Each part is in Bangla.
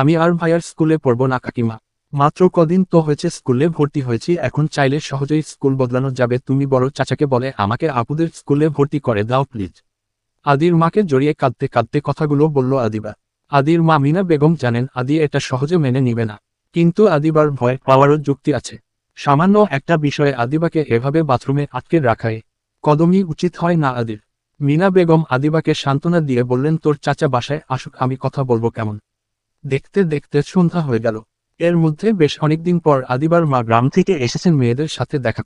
আমি আর ভাইয়ার স্কুলে পড়ব না, কাকিমা। মাত্র কদিন তো হয়েছে, স্কুলে ভর্তি হয়েছি। এখন চাইলে সহজেই স্কুল বদলানো যাবে। তুমি বড় চাচাকে বলে, আমাকে আপুদের স্কুলে ভর্তি করে দাও, প্লিজ। আদির মাকে জড়িয়ে কাঁদতে কাঁদতে কথাগুলো বলল আদিবা। আদির মা মিনা বেগম জানেন, আদি এটা সহজে মেনে নিবে না। কিন্তু আদিবার ভয় পাওয়ারও যুক্তি আছে। সামান্য একটা বিষয়ে আদিবাকে এভাবে বাথরুমে আটকে রাখায় কদমই উচিত হয় না আদির। মিনা বেগম আদিবাকে সান্ত্বনা দিয়ে বললেন, তোর চাচা বাসায় আসুক, আমি কথা বলব কেমন? দেখতে দেখতে সন্ধ্যা হয়ে গেল। এর মধ্যে বেশ অনেকদিন পর আদিবার মা গ্রাম থেকে এসেছেন মেয়েদের সাথে দেখা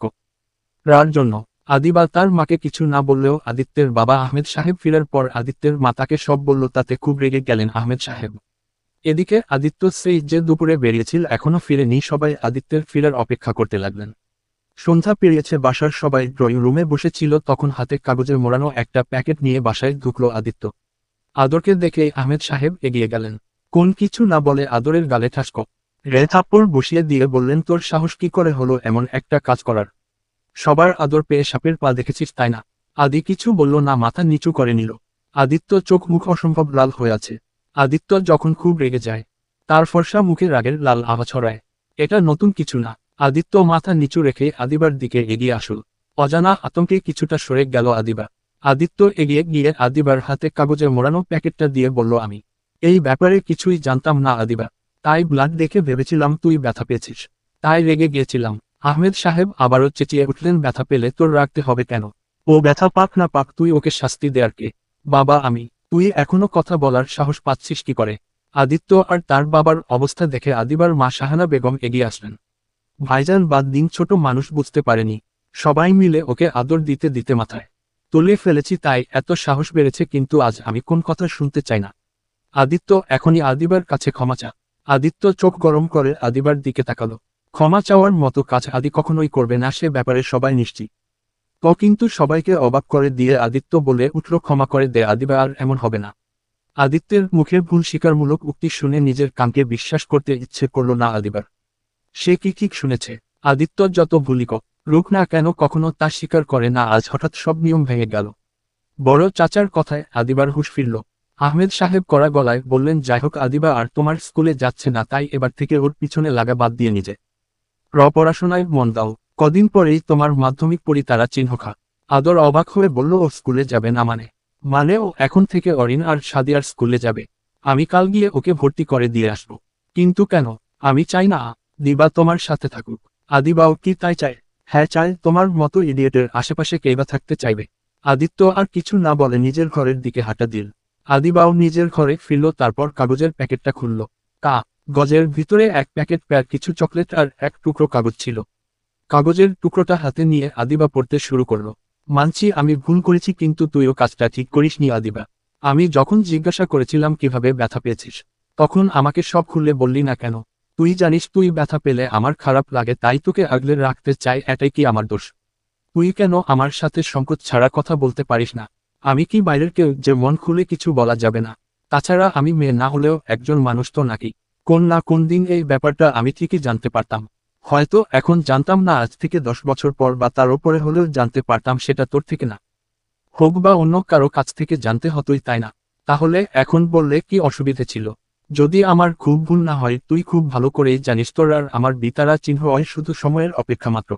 রার জন্য। আদিবা তার মাকে কিছু না বললেও আদিত্যের বাবা আহমেদ সাহেব ফিরার পর আদিত্যের মা তাকে সব বলল, তাতে খুব রেগে গেলেন আহমেদ সাহেব। এদিকে আদিত্য সেই যে দুপুরে বেরিয়েছিল, এখনও ফিরেনি, সবাই আদিত্যের ফিরার অপেক্ষা করতে লাগলেন। সন্ধ্যা পেরিয়েছে, বাসার সবাই ড্রয়িং রুমে বসেছিল, তখন হাতে কাগজে মোড়ানো একটা প্যাকেট নিয়ে বাসায় ঢুকল আদিত্য। আদরকে দেখে আহমেদ সাহেব এগিয়ে গেলেন। কোন কিছু না বলে আদরের গালে ঠাসক রে থাপ্পড় বসিয়ে দিয়ে বললেন, তোর সাহস কি করে হলো এমন একটা কাজ করার? সবার আদর পেয়ে সাপের পা দেখেছিস তাই না? আদি কিছু বলল, না, মাথা নিচু করে নিল। আদিত্য চোখ মুখ অসম্ভব লাল হয়ে আছে। আদিত্য যখন খুব রেগে যায়, তার ফর্সা মুখে রাগের লাল আভা ছড়ায়। এটা নতুন কিছু না। আদিত্য মাথা নিচু রেখে আদিবার দিকে এগিয়ে আসল। অজানা আতঙ্কে কিছুটা সরে গেল আদিবা। আদিত্য এগিয়ে গিয়ে আদিবার হাতে কাগজে মোড়ানো প্যাকেটটা দিয়ে বলল, আমি এই ব্যাপারে কিছুই জানতাম না আদিবা। তাই ব্লাড দেখে ভেবেছিলাম তুই ব্যথা পেয়েছিস। তাই রেগে গিয়েছিলাম। আহমেদ সাহেব আবারও চেঁচিয়ে উঠলেন, ব্যথা পেলে তোর রাখতে হবে কেন? ও ব্যথা পাক না পাক, তুই ওকে শাস্তি দেয়ার কে। বাবা, আমি। তুই এখনও কথা বলার সাহস পাচ্ছিস কি করে? আদিত্য আর তার বাবার অবস্থা দেখে আদিবার মা শাহানা বেগম এগিয়ে আসলেন। ভাইজান, বাদ দিন, ছোট মানুষ বুঝতে পারেনি। সবাই মিলে ওকে আদর দিতে দিতে মাথায়। তুলে ফেলেছি, তাই এত সাহস বেড়েছে, কিন্তু আজ আমি কোন কথা শুনতে চাই না। আদিত্য এখনই আদিবার কাছে ক্ষমা চা আদিত্য চোখ গরম করে আদিবার দিকে তাকালো। ক্ষমা চাওয়ার মতো কাজ আদি কখনোই করবে না, সে ব্যাপারে সবাই নিশ্চিত। ক কিন্তু সবাইকে অবাক করে দিয়ে আদিত্য বলে উঠল, ক্ষমা করে দে আদিবা, আর এমন হবে না। আদিত্যের মুখের ভুল স্বীকারমূলক উক্তি শুনে নিজের কানকে বিশ্বাস করতে ইচ্ছে করল না আদিবার। সে কি ঠিক শুনেছে? আদিত্য যত ভুলিক রুখ না কেন কখনো তা স্বীকার করে না, আজ হঠাৎ সব নিয়ম ভেঙে গেল। বড় চাচার কথায় আদিবার হুশ ফিরল। আহমেদ সাহেব করা গলায় বললেন যাই হোক আদিবা, আর তোমার স্কুলে যাচ্ছে না, তাই এবার থেকে ওর পিছনে লাগা বাদ দিয়ে নিজে। র পড়াশোনায় মন দাও। কদিন পরেই তোমার মাধ্যমিক পড়ি তারা চিহ্ন খা। আদর অবাক হয়ে বলল, ও স্কুলে যাবে না মানে? মানে ও এখন থেকে অরিন আর সাদিয়ার স্কুলে যাবে। আমি কাল গিয়ে ওকে ভর্তি করে দিয়ে আসব। কিন্তু কেন? আমি চাই না দিবা তোমার সাথে থাকুক। আদিবাও কি তাই চায়? হ্যাঁ চায় তোমার মতো ইডিয়েটের আশেপাশে কেবা থাকতে চাইবে? আদিত্য আর কিছু না বলে নিজের ঘরের দিকে হাঁটা দিল। আদিবাও নিজের ঘরে ফিরল, তারপর কাগজের প্যাকেটটা খুলল। কা, গজের ভিতরে এক প্যাকেট প্যার কিছু চকলেট আর এক টুকরো কাগজ ছিল। কাগজের টুকরোটা হাতে নিয়ে আদিবা পড়তে শুরু করল। মানছি, আমি ভুল করেছি, কিন্তু তুইও কাজটা ঠিক করিসনি আদিবা। আমি যখন জিজ্ঞাসা করেছিলাম, কীভাবে ব্যথা পেয়েছিস? তখন আমাকে সব খুললে বললি না কেন? তুই জানিস, তুই ব্যথা পেলে আমার খারাপ লাগে, তাই তোকে আগলে রাখতে চাই, এটাই কি আমার দোষ? তুই কেন আমার সাথে সংকোচ ছাড়া কথা বলতে পারিস না? আমি কি বাইরের কেউ যে মন খুলে কিছু বলা যাবে না? তাছাড়া আমি মেয়ে না হলেও একজন মানুষ তো নাকি? কোন না কোন দিন এই ব্যাপারটা আমি ঠিকই জানতে পারতাম। হয়তো এখন জানতাম না আজ থেকে দশ বছর পর বা তার ওপরে হলেও জানতে পারতাম সেটা তোর থেকে না। হোক বা অন্য কারও কাছ থেকে জানতে হতোই তাই না? তাহলে এখন বললে কি অসুবিধে ছিল? যদি আমার খুব ভুল না হয়, তুই খুব ভালো করেই জানিস তোর আর আমার বিতারা চিহ্ন হয় শুধু সময়ের অপেক্ষা মাত্র।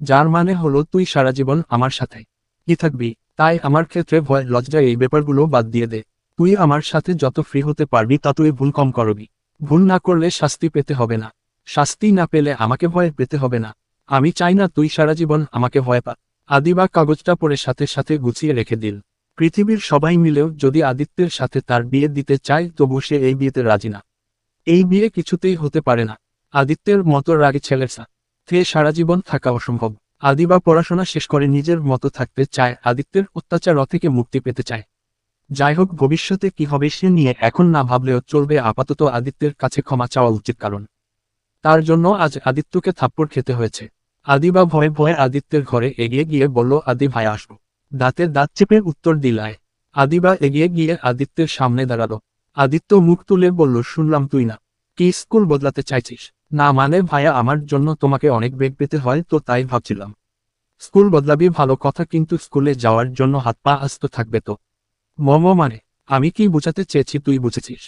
যার মানে হলো তুই সারা জীবন আমার সাথে। কি থাকবি? তাই আমার ক্ষেত্রে ভয়, লজ্জা এই ব্যাপারগুলো বাদ দিয়ে দে। তুই আমার সাথে যত ফ্রি হতে পারবি, ততই ভুল কম করবি। ভুল না করলে শাস্তি পেতে হবে না। শাস্তি না পেলে আমাকে ভয় পেতে হবে না। আমি চাই না তুই সারা জীবন আমাকে ভয় পা। আদিবা কাগজটা পরে সাথে সাথে গুছিয়ে রেখে দিল। পৃথিবীর সবাই মিলেও যদি আদিত্যের সাথে তার বিয়ে দিতে চায়, তবু সে এই বিয়েতে রাজি না। এই বিয়ে কিছুতেই হতে পারে না। আদিত্যের মতো রাগী ছেলের সাথে সারা জীবন থাকা অসম্ভব। আদিবা পড়াশোনা শেষ করে নিজের মতো থাকতে চায়, আদিত্যের অত্যাচার থেকে মুক্তি পেতে চায়। যাই হোক, ভবিষ্যতে কি হবে সে নিয়ে এখন না ভাবলেও চলবে আপাতত আদিত্যের কাছে ক্ষমা চাওয়া উচিত কারণ। তার জন্য আজ আদিত্যকে থাপ্পড় খেতে হয়েছে। আদিবা ভয়ে ভয়ে আদিত্যের ঘরে এগিয়ে গিয়ে বলল, আদি ভাই, আসব। দাঁতে দাঁত চেপে উত্তর দিলায়। আদিবা এগিয়ে গিয়ে আদিত্যের সামনে দাঁড়াল। আদিত্য মুখ তুলে বলল, শুনলাম তুই না। কি স্কুল বদলাতে চাইছিস? না মানে ভাইয়া আমার জন্য তোমাকে অনেক বেগ পেতে হয়, তো তাই ভাবছিলাম। স্কুল বদলাবি ভালো কথা, কিন্তু স্কুলে যাওয়ার জন্য হাত পা আস্ত থাকবে তো। মম মানে আমি কি বুঝাতে চেয়েছি তুই বুঝেছিস।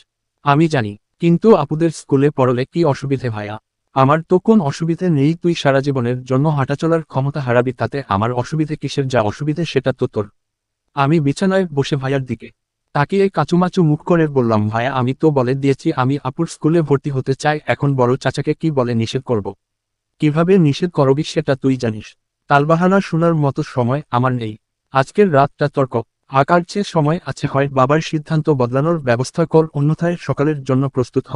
আমি জানি, কিন্তু আপুদের স্কুলে পড়লে কি অসুবিধে ভাইয়া? আমার তো কোন অসুবিধে নেই, তুই সারা জীবনের জন্য হাঁটাচলার ক্ষমতা হারাবি, তাতে আমার অসুবিধে কিসের যা অসুবিধে সেটা তো তোর। আমি বিছানায় বসে ভাইয়ার দিকে তাকিয়ে কাচুমাচু মুখ করে বললাম, ভাইয়া, আমি তো বলে দিয়েছি, আমি আপুর স্কুলে ভর্তি হতে চাই, এখন বড় চাচাকে কি বলে নিষেধ করব। কীভাবে নিষেধ করবি সেটা তুই জানিস। তালবাহানা শোনার মতো সময় আমার নেই। আজকের রাতটা তর্ক। আকার চেয়ে সময় আছে হয়, বাবার সিদ্ধান্ত বদলানোর ব্যবস্থা কর, অন্যথায় সকালের জন্য প্রস্তুত হ।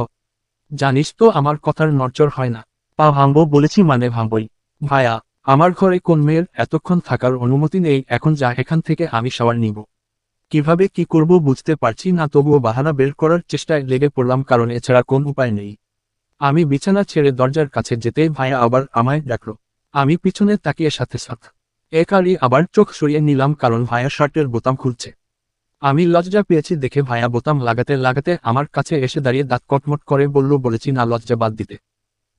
জানিস তো আমার কথার নড়চড় হয় না। পা ভাঙবো বলেছি মানে ভাঙবই। ভাইয়া, আমার ঘরে কোন মেয়ের এতক্ষণ থাকার অনুমতি নেই, এখন যা, এখান থেকে আমি সবার নিব। কীভাবে কি করব বুঝতে পারছি না, তবুও বাহানা বের করার চেষ্টায় লেগে পড়লাম, কারণ এছাড়া কোন উপায় নেই। আমি বিছানা ছেড়ে দরজার কাছে যেতে ভাইয়া আবার আমায় ডাকল। আমি পিছনে তাকিয়ে সাথে সাথ একারই আবার চোখ সরিয়ে নিলাম, কারণ ভাইয়া শার্টের বোতাম খুলছে। আমি লজ্জা পেয়েছি দেখে ভাইয়া বোতাম লাগাতে লাগাতে আমার কাছে এসে দাঁড়িয়ে দাঁত কটমট করে বলল, বলেছি না লজ্জা বাদ দিতে।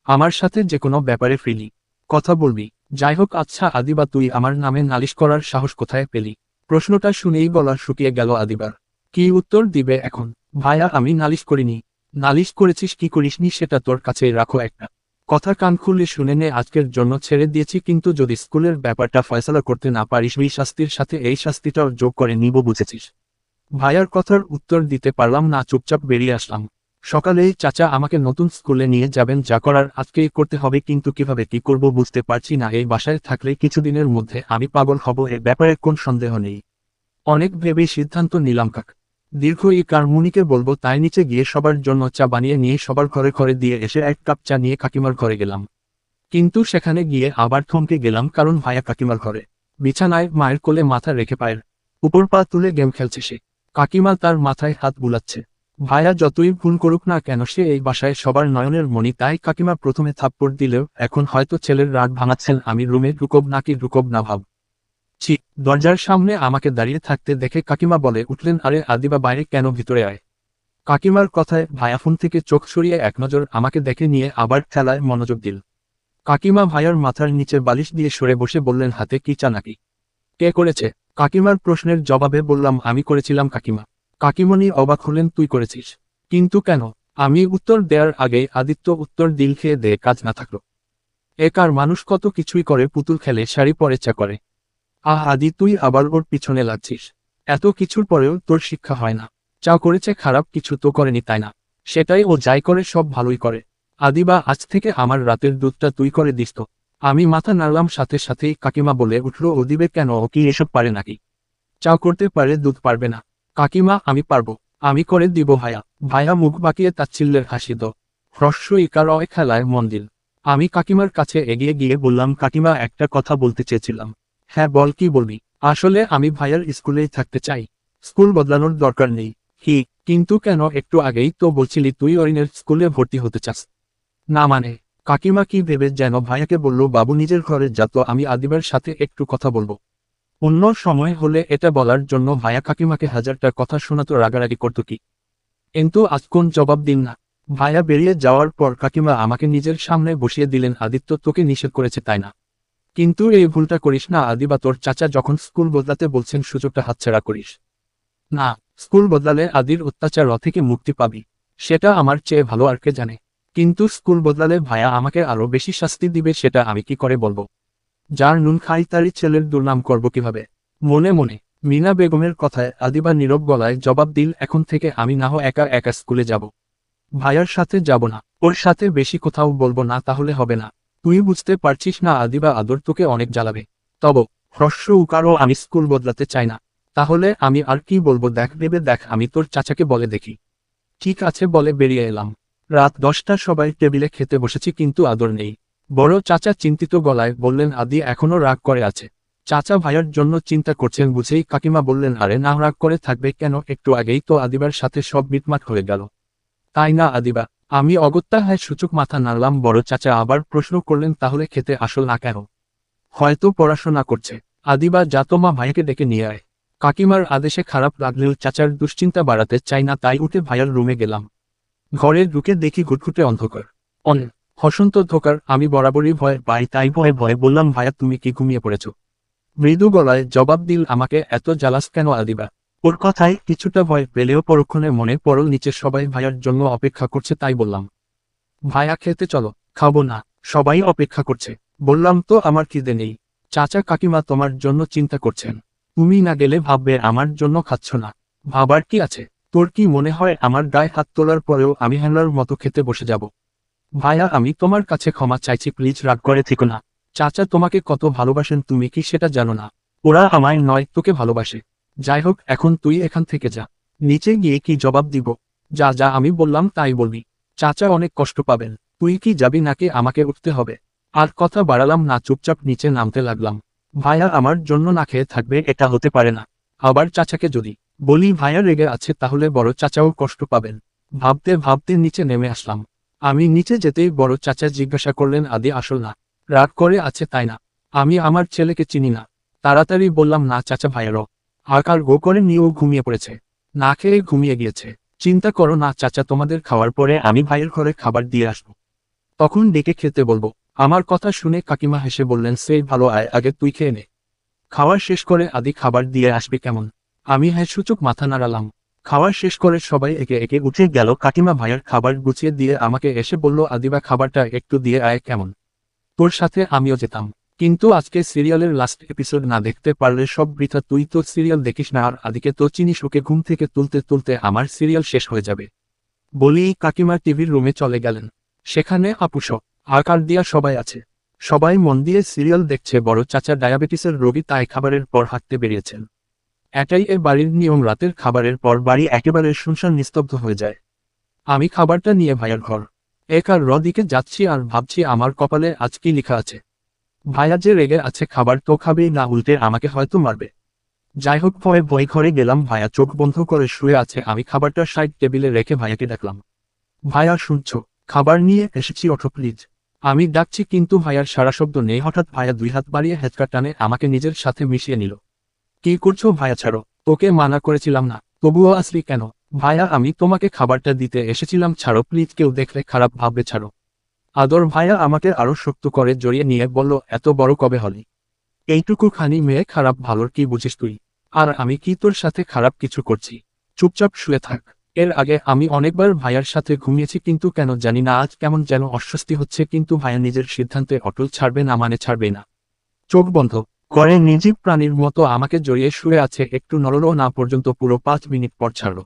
আমার সাথে যে কোনো ব্যাপারে ফ্রিলি কথা বলবি। যাই হোক আচ্ছা আদিবা তুই আমার নামে নালিশ করার সাহস কোথায় পেলি? প্রশ্নটা শুনেই গলা শুকিয়ে গেল আদিবার। কি উত্তর দিবে এখন? ভাইয়া আমি নালিশ করিনি। নালিশ করেছিস, কি করিসনি সেটা তোর কাছেই রাখো একটা। কথা কান খুলে শুনে নে, আজকের জন্য ছেড়ে দিয়েছি, কিন্তু যদি স্কুলের ব্যাপারটা ফয়সলা করতে না পারিস, ওই শাস্তির সাথে এই শাস্তিটাও যোগ করে নিব, বুঝেছিস? ভাইয়ার কথার উত্তর দিতে পারলাম না, চুপচাপ বেরিয়ে আসলাম। সকালেই চাচা আমাকে নতুন স্কুলে নিয়ে যাবেন, যা করার আজকেই করতে হবে, কিন্তু কীভাবে কি করব বুঝতে পারছি না। এই বাসায় থাকলে কিছুদিনের মধ্যে আমি পাগল হব, এ ব্যাপারে কোন সন্দেহ নেই। অনেক ভেবে সিদ্ধান্ত নিলাম, কাক। দীর্ঘ এই কারমুনিকে বলব, তাই নিচে গিয়ে সবার জন্য চা বানিয়ে নিয়ে সবার ঘরে ঘরে দিয়ে এসে এক কাপ চা নিয়ে কাকিমার ঘরে গেলাম। কিন্তু সেখানে গিয়ে আবার থমকে গেলাম, কারণ ভাইয়া কাকিমার ঘরে। বিছানায় মায়ের কোলে মাথা রেখে পায়ের উপর পা তুলে গেম খেলছে সে। কাকিমা তার মাথায় হাত বুলাচ্ছে। ভাইয়া যতই ভুল করুক না কেন, সে এই বাসায় সবার নয়নের মণি। তাই কাকিমা প্রথমে থাপ্পড় দিলেও, এখন হয়তো ছেলের রাগ ভাঙাচ্ছেন, আমি রুমে রুকব নাকি রুকব না ভাব। ছি, দরজার সামনে আমাকে দাঁড়িয়ে থাকতে দেখে কাকিমা বলে উঠলেন, আরে আদিবা, বাইরে কেন ভিতরে আয়? কাকিমার কথায় ভাইয়া ফোন থেকে চোখ সরিয়ে এক নজর আমাকে দেখে নিয়ে আবার খেলায় মনোযোগ দিল। কাকিমা ভাইয়ার মাথার নিচে বালিশ দিয়ে সরে বসে বললেন, হাতে কি চা নাকি কে করেছে? কাকিমার প্রশ্নের জবাবে বললাম, আমি করেছিলাম, কাকিমা। কাকিমণি অবাক হলেন, তুই করেছিস। কিন্তু কেন? আমি উত্তর দেওয়ার আগে আদিত্য উত্তর দিল খেয়ে দে, কাজ না থাকল। একার মানুষ কত কিছুই করে, পুতুল খেলে, শাড়ি পরে, চা করে। আহ, আদি, তুই আবার ওর পিছনে লাগছিস। এত কিছুর পরেও তোর শিক্ষা হয় না। যা করেছে খারাপ কিছু তো করেনি তাই না? সেটাই ও যাই করে, সব ভালোই করে। আদিবা আজ থেকে আমার রাতের দুধটা তুই করে দিস তো। আমি মাথা নাড়লাম, সাথে সাথেই কাকিমা বলে উঠল ও দিবে কেন? ও কি এসব পারে নাকি? চা করতে পারে, দুধ পারবে না। কাকিমা, আমি পারব। আমি করে দিব ভাইয়া ভাইয়া মুখ বাঁকিয়ে তাচ্ছিল্যের হাসি দ হ্রস্ব ইকার অয় খেলায় মন্দির আমি কাকিমার কাছে এগিয়ে গিয়ে বললাম, কাকিমা, একটা কথা বলতে চেয়েছিলাম। হ্যাঁ বল, কি বলবি? আসলে আমি ভাইয়ার স্কুলেই থাকতে চাই। স্কুল বদলানোর দরকার নেই। হি কিন্তু কেন? একটু আগেই তো বলছিলি তুই অরিনের স্কুলে ভর্তি হতে চাস। না মানে? কাকিমা কি ভেবে যেন ভাইয়াকে বলল, বাবু নিজের ঘরে যাত আমি আদিবার সাথে একটু কথা বলব। অন্য সময় হলে এটা বলার জন্য ভায়া কাকিমাকে হাজারটা কথা শোনাতো রাগারাগি করতো কি? কিন্তু আজ কোন জবাব দিন না। ভায়া বেরিয়ে যাওয়ার পর কাকিমা আমাকে নিজের সামনে বসিয়ে দিলেন, আদিত্য তোকে নিষেধ করেছে তাই না? কিন্তু এই ভুলটা করিস না, আদি বা তোর চাচা যখন স্কুল বদলাতে বলছেন সুযোগটা হাতছাড়া করিস। না, স্কুল বদলালে আদির অত্যাচার থেকে মুক্তি পাবি। সেটা আমার চেয়ে ভালো আর কে জানে। কিন্তু স্কুল বদলালে ভায়া আমাকে আরও বেশি শাস্তি দিবে, সেটা আমি কি করে বলব? যার নুন খাই ছেলের দুর্নাম করব কীভাবে? মনে মনে, মিনা বেগমের কথায় আদিবা নীরব গলায় জবাব দিল, এখন থেকে আমি নাহ একা একা স্কুলে যাব। ভাইয়ার সাথে যাব না। ওর সাথে বেশি কোথাও বলব না, তাহলে হবে না। তুই বুঝতে পারছিস না, আদিবা আদর তোকে অনেক জ্বালাবে। তব হ্রস্ব উকারও আমি স্কুল বদলাতে চাই না। তাহলে আমি আর কি বলব? দেখ, ভেবে দেখ, আমি তোর চাচাকে বলে দেখি। ঠিক আছে, বলে বেরিয়ে এলাম। রাত দশটা সবাই টেবিলে খেতে বসেছি, কিন্তু আদর নেই। বড় চাচা চিন্তিত গলায় বললেন, আদি এখনও রাগ করে আছে। চাচা ভাইয়ার জন্য চিন্তা করছেন বুঝেই কাকিমা বললেন, আরে না রাগ করে থাকবে কেন? একটু আগেই তো আদিবার সাথে সব মিটমাট হয়ে গেল। তাই না আদিবা? আমি অগত্যা হয় সূচক মাথা নাড়লাম, বড় চাচা আবার প্রশ্ন করলেন, তাহলে খেতে আসল না কেন? হয়তো পড়াশোনা করছে। আদিবা জাতমা ভাইয়াকে ডেকে নিয়ে আয়। কাকিমার আদেশে খারাপ লাগলেও চাচার দুশ্চিন্তা বাড়াতে চাই না, তাই উঠে ভাইয়ার রুমে গেলাম। ঘরে ঢুকে দেখি ঘুটঘুটে অন্ধকার। অন হসন্ত ধোকার, আমি বরাবরই ভয় পাই তাই ভয়ে ভয়ে বললাম, ভাইয়া, তুমি কি ঘুমিয়ে পড়েছ? মৃদু গলায় জবাব দিল, আমাকে এত জ্বালাস কেন আদিবা ওর কথায় কিছুটা ভয় পেলেও পরক্ষণে মনে পড়ল নিচে সবাই ভাইয়ার জন্য অপেক্ষা করছে, তাই বললাম। ভাইয়া, খেতে চলো, খাব না, সবাই অপেক্ষা করছে। বললাম, তো আমার খিদে নেই। চাচা কাকিমা তোমার জন্য চিন্তা করছেন। তুমি না গেলে ভাববে, আমার জন্য খাচ্ছ না। ভাবার কি আছে? তোর কি মনে হয়, আমার গায়ে হাত তোলার পরেও আমি হ্যান্ডলার মতো খেতে বসে যাব? ভাইয়া, আমি তোমার কাছে ক্ষমা চাইছি প্লিজ রাগ করে থেকো না। চাচা তোমাকে কত ভালোবাসেন, তুমি কি সেটা জানো না? ওরা আমায় নয়, তোকে ভালোবাসে। যাই হোক, এখন তুই এখান থেকে যা। নিচে গিয়ে কি জবাব দিব? যা যা আমি বললাম, তাই বলবি। চাচা অনেক কষ্ট পাবেন। তুই কি যাবি নাকি আমাকে উঠতে হবে? আর কথা বাড়ালাম না, চুপচাপ নিচে নামতে লাগলাম। ভাইয়া, আমার জন্য না খেয়ে থাকবে, এটা হতে পারে না। আবার চাচাকে যদি বলি, ভাইয়া, রেগে আছে, তাহলে বড় চাচাও কষ্ট পাবেন। ভাবতে ভাবতে নিচে নেমে আসলাম। আমি নিচে যেতেই বড় চাচা জিজ্ঞাসা করলেন, আদি আসল না। রাগ করে আছে তাই না? আমি আমার ছেলেকে চিনি না। তাড়াতাড়ি বললাম, না চাচা ভাইয়েরও। আকার গো করে নিয়েও ঘুমিয়ে পড়েছে। না খেয়ে ঘুমিয়ে গিয়েছে। চিন্তা করো না চাচা, তোমাদের খাওয়ার পরে আমি ভাইয়ের ঘরে খাবার দিয়ে আসব। তখন ডেকে খেতে বলব, আমার কথা শুনে কাকিমা হেসে বললেন সেই ভালো, আয়, আগে তুই খেয়ে নে। খাওয়ার শেষ করে আদি খাবার দিয়ে আসবে কেমন? আমি হ্যাঁ সূচক মাথা নাড়ালাম। খাওয়ার শেষ করে সবাই একে একে উঠে গেল। কাকিমা ভাইয়ের খাবার গুছিয়ে দিয়ে আমাকে এসে বলল, আদিবা, খাবারটা একটু দিয়ে আয় কেমন? তোর সাথে আমিও যেতাম। কিন্তু আজকে সিরিয়ালের লাস্ট এপিসোড না দেখতে পারলে সব বৃথা। তুই তো সিরিয়াল দেখিস না, আর আদিকে তো চিনিস, ওকে ঘুম থেকে তুলতে তুলতে আমার সিরিয়াল শেষ হয়ে যাবে। বলি কাকিমা টিভির রুমে চলে গেলেন। সেখানে আপুস আকার দিয়া সবাই আছে? সবাই মন দিয়ে সিরিয়াল দেখছে, বড় চাচা ডায়াবেটিসের রোগী তাই খাবারের পর হাঁটতে বেরিয়েছেন। এটাই এ বাড়ির নিয়ম রাতের খাবারের পর বাড়ি একেবারে শুনশান নিস্তব্ধ হয়ে যায়। আমি খাবারটা নিয়ে ভাইয়ার ঘর। এক আর র দিকে যাচ্ছি আর ভাবছি আমার কপালে আজ কি লেখা আছে। ভাইয়া যে রেগে আছে খাবার তো খাবেই না উল্টে আমাকে হয়তো মারবে। যাই হোক, ভয়ে বই ঘরে গেলাম, ভাইয়া চোখ বন্ধ করে শুয়ে আছে। আমি খাবারটা সাইড টেবিলে রেখে ভাইয়াকে ডাকলাম ভাইয়া, শুনছ? খাবার নিয়ে এসেছি অটো প্লিজ আমি ডাকছি, কিন্তু ভাইয়ার সারা শব্দ নেই। হঠাৎ ভাইয়া দুই হাত বাড়িয়ে হেঁচকা টানে, আমাকে নিজের সাথে মিশিয়ে নিল। কি করছ ভাইয়া ছাড়ো, তোকে মানা করেছিলাম না, তবুও আসলি কেন? ভাইয়া আমি তোমাকে খাবারটা দিতে এসেছিলাম, ছাড়ো প্লিজ কেউ দেখলে খারাপ ভাববে, ছাড়ো। আদর ভাইয়া আমাকে আরও শক্ত করে জড়িয়ে নিয়ে বলল, এত বড় কবে হলি? এইটুকু খানি মেয়ে খারাপ ভালোর কি বুঝিস তুই? আর আমি কি তোর সাথে খারাপ কিছু করছি? চুপচাপ শুয়ে থাক। এর আগে আমি অনেকবার ভাইয়ার সাথে ঘুমিয়েছি, কিন্তু কেন জানি না, আজ কেমন যেন অস্বস্তি হচ্ছে, কিন্তু ভাইয়া নিজের সিদ্ধান্তে অটল ছাড়বে না মানে ছাড়বে না। চোখ বন্ধ। করে নিজীব প্রাণীর মতো আমাকে জড়িয়ে শুয়ে আছে, একটু নড়লো না পর্যন্ত পুরো পাঁচ মিনিট পর ছাড়লো।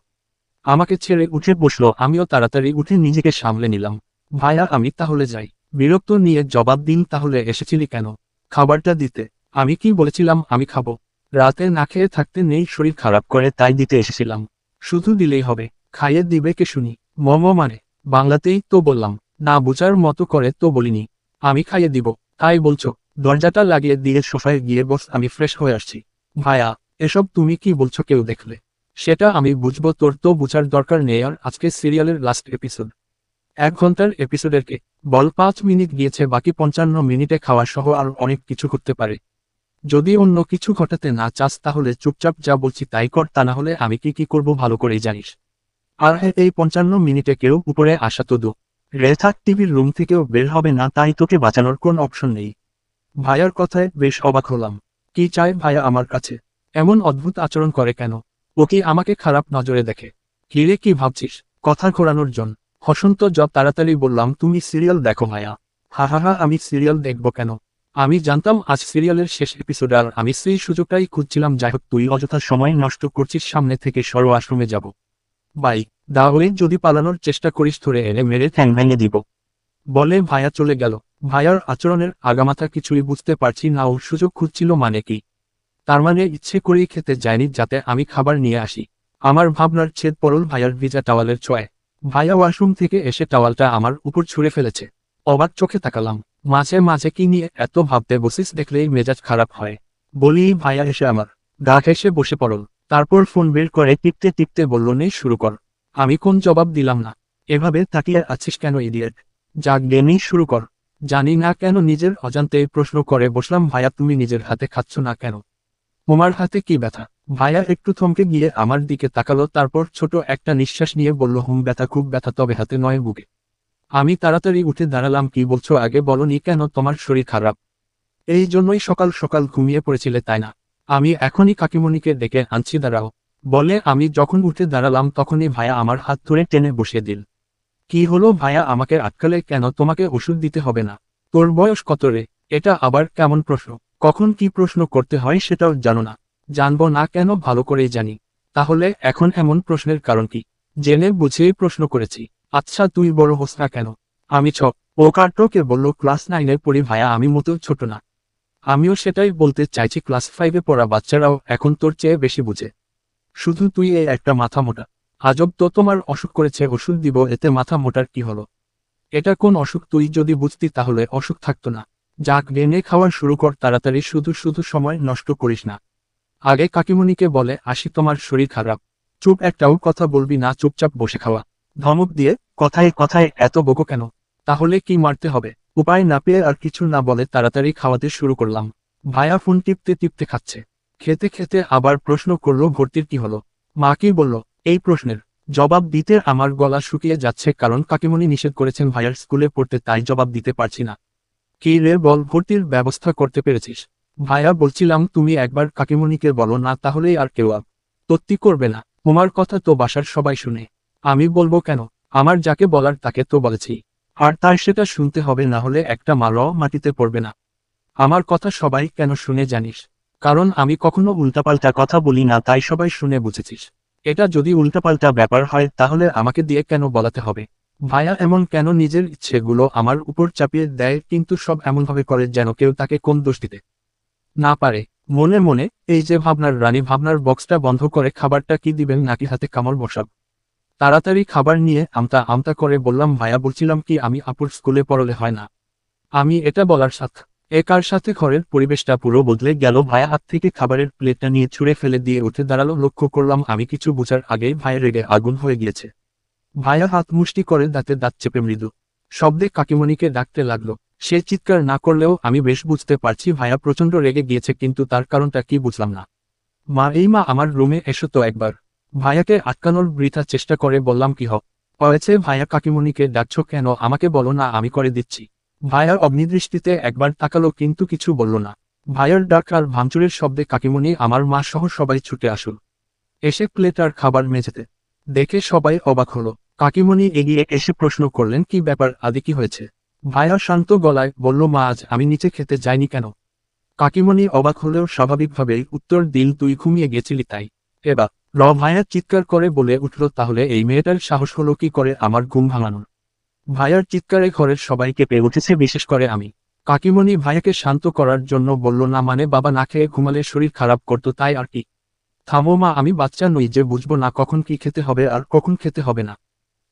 আমাকে ছেড়ে উঠে বসল, আমিও তাড়াতাড়ি উঠে নিজেকে সামলে নিলাম। ভাইয়া আমি তাহলে যাই। বিরক্ত নিয়ে জবাব দিন, তাহলে এসেছিলি কেন? খাবারটা দিতে। আমি কি বলেছিলাম, আমি খাব। রাতে না খেয়ে থাকতে নেই, শরীর খারাপ করে তাই দিতে এসেছিলাম। শুধু দিলেই হবে। খাইয়ে দিবে কে শুনি? মম মানে? বাংলাতেই তো বললাম। না বুঝার মতো করে তো বলিনি। আমি খাইয়ে দিব। তাই বলছো। দরজাটা লাগিয়ে দিয়ে সোফায় গিয়ে বস, আমি ফ্রেশ হয়ে আসছি। ভায়া এসব তুমি কি বলছো কেউ দেখলে? সেটা আমি বুঝব, তোর তো বুঝার দরকার নেই আর আজকে সিরিয়ালের লাস্ট এপিসোড এক ঘণ্টার এপিসোডের কে? বল, পাঁচ মিনিট গিয়েছে, বাকি পঞ্চান্ন মিনিটে খাওয়া সহ আর অনেক কিছু করতে পারে। যদি অন্য কিছু ঘটাতে না চাস তাহলে চুপচাপ যা বলছি তাই কর, তা না হলে আমি কি কি করব ভালো করেই জানিস। আর হ্যাঁ এই পঞ্চান্ন মিনিটে কেউ উপরে আসা তো দু রেথাক টিভির রুম থেকেও বের হবে না, তাই তোকে বাঁচানোর কোন অপশন নেই। ভাইয়ার কথায় বেশ অবাক হলাম। কি চায় ভাইয়া আমার কাছে? এমন অদ্ভুত আচরণ করে কেন? ও কি আমাকে খারাপ নজরে দেখে? কিরে কি ভাবছিস? কথা ঘোরানোর জন্য। হসন্ত জব তাড়াতাড়ি বললাম, তুমি সিরিয়াল দেখো ভাইয়া। হা হা আমি সিরিয়াল দেখব কেন? আমি জানতাম আজ সিরিয়ালের শেষ এপিসোড আর আমি সেই সুযোগটাই খুঁজছিলাম। যাই হোক, তুই অযথা সময় নষ্ট করছিস, সামনে থেকে সরো আশ্রমে যাব। বাই। তাহলে যদি পালানোর চেষ্টা করিস ধরে এনে মেরে ঠ্যাং ভেঙে দিব। বলে ভাইয়া চলে গেল। ভাইয়ার আচরণের আগামাথা কিছুই বুঝতে পারছি না ওর সুযোগ খুঁজছিল মানে কি। তার মানে ইচ্ছে করেই খেতে যায়নি যাতে আমি খাবার নিয়ে আসি। আমার ভাবনার ছেদ পরল ভাইয়ার ভিজা টাওয়ালের ছোঁয়ায়। ভাইয়া ওয়াশরুম থেকে এসে টাওয়ালটা আমার উপর ছুঁড়ে ফেলেছে। অবাক চোখে তাকালাম। মাঝে মাঝে কি নিয়ে এত ভাবতে বসিস দেখলেই মেজাজ খারাপ হয়। বলি ভাইয়া এসে আমার গা ঘেসে বসে পড়ল। তারপর ফোন বের করে টিপতে টিপতে বলল নেই শুরু কর। আমি কোন জবাব দিলাম না। এভাবে তাকিয়ে আছিস কেন, ইডিয়েট? যা গেমই শুরু কর। জানি না কেন নিজের অজান্তে প্রশ্ন করে বসলাম, ভাইয়া, তুমি নিজের হাতে খাচ্ছ না কেন? তোমার হাতে কি ব্যথা? ভাইয়া একটু থমকে গিয়ে আমার দিকে তাকালো, তারপর ছোট একটা নিঃশ্বাস নিয়ে বলল, হুম, ব্যথা খুব ব্যথা, তবে হাতে নয় বুকে। আমি তাড়াতাড়ি উঠে দাঁড়ালাম, কি বলছো আগে বলনি কেন তোমার শরীর খারাপ? এই জন্যই সকাল সকাল ঘুমিয়ে পড়েছিলে, তাই না? আমি এখনই কাকিমণিকে ডেকে আনছি, দাঁড়াও। বলে আমি যখন উঠে দাঁড়ালাম, তখনই ভাইয়া আমার হাত ধরে টেনে বসিয়ে দিল। কি হলো ভাইয়া আমাকে আটকালে কেন? তোমাকে ওষুধ দিতে হবে না। তোর বয়স কত রে? এটা আবার কেমন প্রশ্ন? কখন কি প্রশ্ন করতে হয় সেটাও জানো না। জানব না কেন ভালো করেই জানি। তাহলে এখন এমন প্রশ্নের কারণ কি? জেনে বুঝেই প্রশ্ন করেছি। আচ্ছা তুই বড় হোস না কেন? আমি ছ। ও কার্টকে বলল, ক্লাস নাইনের পড়ি ভাইয়া আমি মতো ছোট না। আমিও সেটাই বলতে চাইছি, ক্লাস ফাইভে পড়া বাচ্চারাও এখন তোর চেয়ে বেশি বুঝে। শুধু তুই এই একটা মাথা মোটা। আজব তো তোমার অসুখ করেছে, ওষুধ দিব, এতে মাথা মোটার কি হলো? এটা কোন অসুখ? তুই যদি বুঝতি তাহলে অসুখ থাকতো না। যাক বেনে খাওয়া শুরু কর, তাড়াতাড়ি শুধু শুধু সময় নষ্ট করিস না। আগে কাকিমণিকে বলে, আসি, তোমার শরীর খারাপ। চুপ, একটাও কথা বলবি না, চুপচাপ বসে খাওয়া। ধমক দিয়ে, কথায় কথায়, এত বকো কেন? তাহলে কি মারতে হবে? উপায় না পেয়ে আর কিছু না বলে তাড়াতাড়ি খাওয়াতে শুরু করলাম। ভায়া ফোন টিপতে টিপতে খাচ্ছে। খেতে খেতে আবার প্রশ্ন করল, ভর্তির কি হলো? মা কি বলল এই প্রশ্নের জবাব দিতে আমার গলা শুকিয়ে যাচ্ছে কারণ কাকিমণি নিষেধ করেছেন ভাইয়ার স্কুলে পড়তে তাই জবাব দিতে পারছি না। কি রে বল, ভর্তির ব্যবস্থা করতে পেরেছিস? ভাইয়া বলছিলাম, তুমি একবার কাকিমণিকে বলো না তাহলেই আর কেউ আপ তত্তি করবে না, তোমার কথা তো বাসার সবাই শুনে। আমি বলব কেন? আমার যাকে বলার তাকে তো বলেছি। আর তার সেটা শুনতে হবে, না হলে একটা মালও মাটিতে পড়বে না। আমার কথা সবাই কেন শুনে জানিস? কারণ আমি কখনো উল্টাপাল্টা কথা বলি না, তাই সবাই শুনে বুঝেছিস। এটা যদি উল্টাপাল্টা ব্যাপার হয়, তাহলে আমাকে দিয়ে কেন বলাতে হবে? ভাইয়া এমন কেন নিজের ইচ্ছেগুলো আমার উপর চাপিয়ে দেয়, কিন্তু সব এমনভাবে করে যেন কেউ তাকে কোন দোষ দিতে না পারে? মনে মনে, এই যে ভাবনার রানী, ভাবনার বক্সটা বন্ধ করে খাবারটা কি দিবেন নাকি হাতে কামড় বসাব? তাড়াতাড়ি খাবার নিয়ে আমতা আমতা করে বললাম ভাইয়া বলছিলাম কি আমি আপুর স্কুলে পড়লে হয় না। আমি এটা বলার সাথ এ কার সাথে ঘরের পরিবেশটা পুরো বদলে গেল? ভাইয়া হাত থেকে খাবারের প্লেটটা নিয়ে ছুঁড়ে ফেলে দিয়ে উঠে দাঁড়াল। লক্ষ্য করলাম, আমি কিছু বোঝার আগেই ভাইয়ের রেগে আগুন হয়ে গিয়েছে। ভাইয়া হাত মুষ্টি করে দাঁতে দাঁত চেপে মৃদু শব্দে কাকিমণিকে ডাকতে লাগল। সে চিৎকার না করলেও আমি বেশ বুঝতে পারছি ভাইয়া প্রচণ্ড রেগে গিয়েছে, কিন্তু তার কারণটা কি বুঝলাম না। মা, এই মা আমার রুমে এসো তো একবার। ভাইয়াকে আটকানোর বৃথা চেষ্টা করে বললাম, কি হয়েছে ভাইয়া কাকিমণিকে ডাকছ কেন? আমাকে বলো না, আমি করে দিচ্ছি। ভাইয়ার অগ্নিদৃষ্টিতে একবার তাকালো, কিন্তু কিছু বলল না। ভাইয়ার ডাক আর ভাঙচুরের শব্দে কাকিমণি আমার মা সহ সবাই ছুটে আসুন। এসে প্লেট আর খাবার মেঝেতে। দেখে সবাই অবাক হলো। কাকিমণি এগিয়ে এসে প্রশ্ন করলেন, কি ব্যাপার? আদি কি হয়েছে? ভাইয়া শান্ত গলায় বলল, মা, আজ আমি নিচে খেতে যাইনি কেন? কাকিমণি অবাক হলেও স্বাভাবিকভাবেই উত্তর দিল, তুই ঘুমিয়ে গেছিলি তাই। এবার র ভাইয়া চিৎকার করে বলে উঠল, তাহলে এই মেয়েটার সাহস হলো কি করে আমার ঘুম ভাঙানোর? ভাইয়ার চিৎকারে ঘরের সবাই কেঁপে উঠেছে, বিশেষ করে আমি। কাকিমণি ভাইয়াকে শান্ত করার জন্য বলল, না মানে বাবা না খেয়ে ঘুমালে শরীর খারাপ করতো, তাই আর কি। থামো মা, আমি বাচ্চা নই, যে বুঝব না কখন কি খেতে হবে আর কখন খেতে হবে না।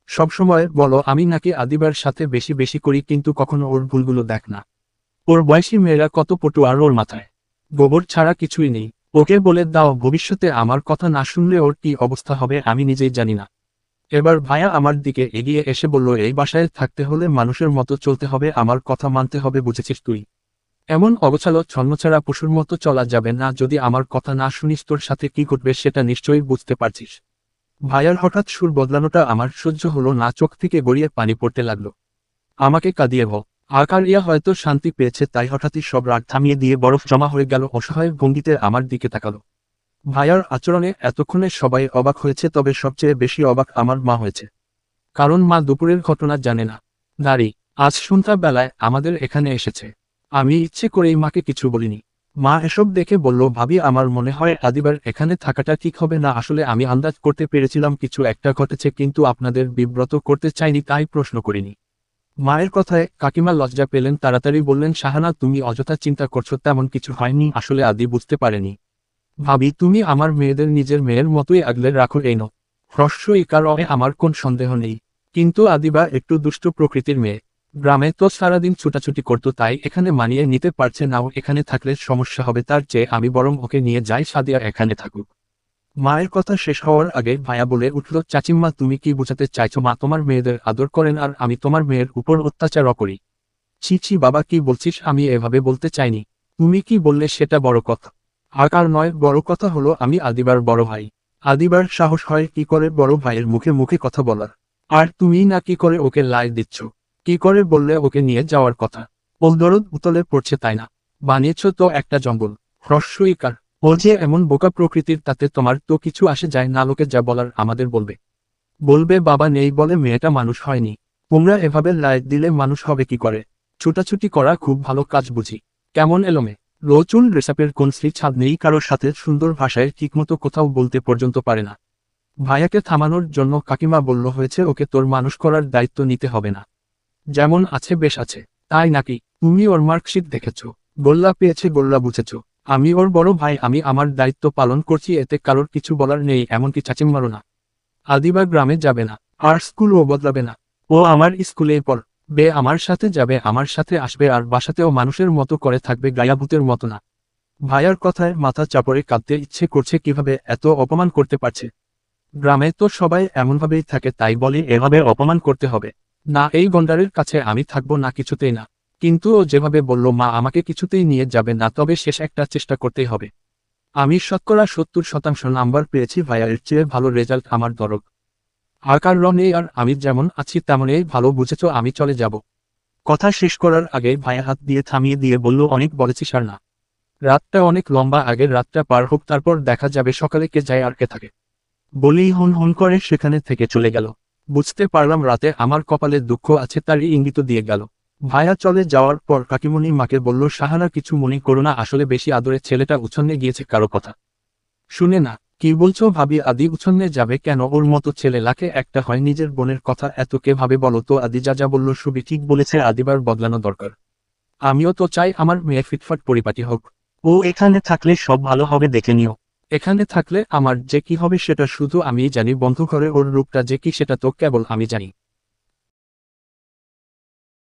সবসময় বলো, আমি নাকি আদিবার সাথে বেশি বেশি করি, কিন্তু কখনো ওর ভুলগুলো দেখ না। ওর বয়সী মেয়েরা কত পটু আর ওর মাথায়। গোবর ছাড়া কিছুই নেই। ওকে বলে দাও, ভবিষ্যতে আমার কথা না শুনলে ওর কি অবস্থা হবে, আমি নিজেই জানি না। এবার ভাইয়া আমার দিকে এগিয়ে এসে বলল, এই বাসায় থাকতে হলে মানুষের মতো চলতে হবে, আমার কথা মানতে হবে, বুঝেছিস তুই? এমন অগোছালো ছন্নছাড়া পশুর মতো চলা যাবে না, যদি আমার কথা না শুনিস, তোর সাথে কি ঘটবে সেটা নিশ্চয়ই বুঝতে পারছিস। ভাইয়ার হঠাৎ সুর বদলানোটা আমার সহ্য হলো না, চোখ থেকে গড়িয়ে পানি পড়তে লাগল। আমাকে কাঁদিয়ে ভো আকার ইয়া হয়তো শান্তি পেয়েছে, তাই হঠাৎই সব রাগ থামিয়ে দিয়ে বরফ জমা হয়ে গেল, অসহায় ভঙ্গিতে আমার দিকে তাকালো। ভাইয়ার আচরণে এতক্ষণে সবাই অবাক হয়েছে, তবে সবচেয়ে বেশি অবাক আমার মা হয়েছে। কারণ মা দুপুরের ঘটনা জানে না। দাঁড়ি আজ সন্ধ্যা বেলায় আমাদের এখানে এসেছে। আমি ইচ্ছে করেই মাকে কিছু বলিনি। মা এসব দেখে বলল, ভাবি, আমার মনে হয় আদিবার এখানে থাকাটা ঠিক হবে না। আসলে আমি আন্দাজ করতে পেরেছিলাম কিছু একটা ঘটেছে, কিন্তু আপনাদের বিব্রত করতে চাইনি, তাই প্রশ্ন করিনি। মায়ের কথায় কাকিমা লজ্জা পেলেন, তাড়াতাড়ি বললেন, শাহানা, তুমি অযথা চিন্তা করছ, তেমন কিছু হয়নি। আসলে আদি বুঝতে পারেনি। ভাবি, তুমি আমার মেয়েদের নিজের মেয়ের মতোই আগলে রাখো, এই নো হ্রস্ব ইকারয়ে আমার কোন সন্দেহ নেই। কিন্তু আদিবা একটু দুষ্ট প্রকৃতির মেয়ে। গ্রামে তো সারাদিন ছুটাছুটি করতো, তাই এখানে মানিয়ে নিতে পারছে নাও এখানে থাকলে সমস্যা হবে তার চেয়ে আমি বরং ওকে নিয়ে যাই, সাদিয়া এখানে থাকুক। মায়ের কথা শেষ হওয়ার আগে ভায়া বলে উঠল, চাচিম্মা, তুমি কি বোঝাতে চাইছো, মা তোমার মেয়েদের আদর করেন আর আমি তোমার মেয়ের উপর অত্যাচার করি? ছি ছি, বাবা, কি বলছিস? আমি এভাবে বলতে চাইনি। তুমি কি বললে সেটা বড় কথা। আকার নয়, বড় কথা হলো আমি আদিবার বড় ভাই। আদিবার সাহস হয় কি করে বড় ভাইয়ের মুখে মুখে কথা বলার। আর তুমি না কি করে ওকে লাই দিচ্ছ? কি করে বললে ওকে নিয়ে যাওয়ার কথা? ওলদরদ উতলে পড়ছে তাই না? বানিয়েছ তো একটা জঙ্গল। হ্রস্ব ইকার ও যে এমন বোকা প্রকৃতির, তাতে তোমার তো কিছু আসে যায় না লোকে যা বলার আমাদের বলবে। বলবে, বাবা নেই বলে মেয়েটা মানুষ হয়নি। তোমরা এভাবে লাইট দিলে মানুষ হবে কি করে? ছুটাছুটি করা খুব ভালো কাজ বুঝি। কেমন এলোমে? রচুন রেসাপের কোন শ্রী ছাদ নেই, কারোর সাথে সুন্দর ভাষায় ঠিকমতো কোথাও বলতে পর্যন্ত পারে না। ভাইয়াকে থামানোর জন্য কাকিমা বলল, হয়েছে ওকে তোর মানুষ করার দায়িত্ব নিতে হবে না। যেমন আছে বেশ আছে, তাই নাকি? তুমি ওর মার্কশিট দেখেছ, গোল্লা পেয়েছে গোল্লা বুঝেছ। আমি ওর বড় ভাই, আমি আমার দায়িত্ব পালন করছি, এতে কারোর কিছু বলার নেই, এমনকি চাচিম মারো না। আদিবা গ্রামে যাবে না, আর স্কুলও বদলাবে না। ও আমার স্কুলে পর বে আমার সাথে যাবে, আমার সাথে আসবে আর বাসাতেও মানুষের মতো করে থাকবে গায়াভূতের মতো না। ভাইয়ার কথায় মাথা চাপড়ে কাঁদতে ইচ্ছে করছে কীভাবে এত অপমান করতে পারছে। গ্রামে তো সবাই এমনভাবেই থাকে, তাই বলে এভাবে অপমান করতে হবে। না, এই গন্ডারের কাছে আমি থাকব না কিছুতেই না। কিন্তু ও যেভাবে বলল, মা, আমাকে কিছুতেই নিয়ে যাবে না, তবে শেষ একটা চেষ্টা করতেই হবে। আমি শতকরা সত্তর শতাংশ নাম্বার পেয়েছি ভাইয়ার চেয়ে ভালো রেজাল্ট আমার দরক আকার রনে আর আমি যেমন আছি তেমনই ভালো বুঝেছ, আমি চলে যাব। কথা শেষ করার আগে ভাইয়া হাত দিয়ে থামিয়ে দিয়ে বলল, অনেক বলেছিস আর না রাতটা অনেক লম্বা আগের রাতটা পার হোক, তারপর দেখা যাবে সকালে কে যায় আর কে থাকে। বলেই হন হন করে সেখানে থেকে চলে গেল। বুঝতে পারলাম রাতে আমার কপালে দুঃখ আছে, তারই ইঙ্গিত দিয়ে গেল। ভাইয়া চলে যাওয়ার পর কাকিমণি মাকে বলল, সাহারা, কিছু মনে করো না, আসলে বেশি আদরে ছেলেটা উছন্নে গিয়েছে, কারও কথা। শুনে না কি বলছো ভাবি? আদি উছন্নে যাবে কেন? ওর মতো ছেলে লাখে একটা হয়। নিজের বোনের কথা এত কে ভাবে বলো তো? আদি যা যা বলল সুবি ঠিক বলেছে। আদিবার বদলানো দরকার। আমিও তো চাই আমার মেয়ে ফিটফাট পরিপাটি হোক। ও এখানে থাকলে সব ভালো হবে দেখে নিও। এখানে থাকলে আমার যে কি হবে সেটা শুধু আমি জানি। বন্ধ করে ওর রূপটা যে কি সেটা তো কেবল আমি জানি।